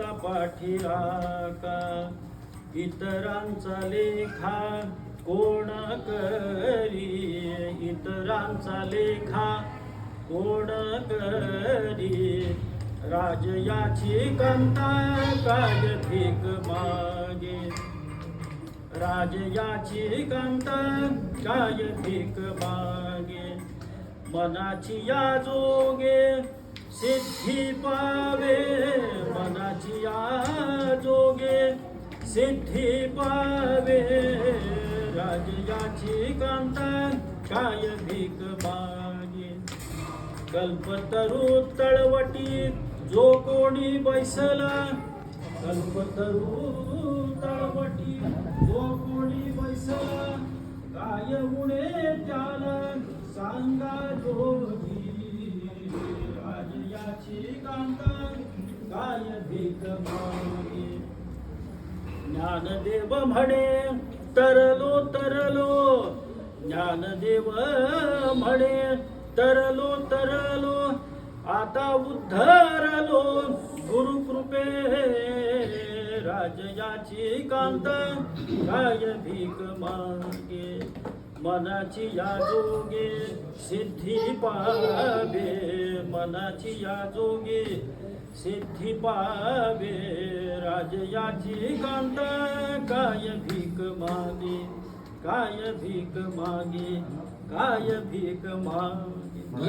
करता पाठीराका इतरांचा लेखा कोण करी? इतरांचा लेखा कोण करी? राजयाची कांता काय भीक मागे. राजयाची कांता काय भीक मागे. मनाची या जोगे सिद्धी पावे. सिद्धी पावे. राजयाची कांता काय भीक मागे कल्पतरू तळवटी जो कोणी बैसला कल्पतरू तळवटी जो कोणी बैसला काय उणे त्याला सांगा जोगी. राजयाची कांता काय भीक मागे ज्ञानदेव म्हणे तरलो तरलो. ज्ञानदेव म्हणे तरलो तरलो. आता उद्धरलो गुरुकृपे. राजयाची कांत काय भीक मागे? मनाची या जोगे सिद्धी पावे मनाची या जोगे सिद्धी पावे राजयाची कांत काय भीक मागे काय भीक मागे काय भीक मागे.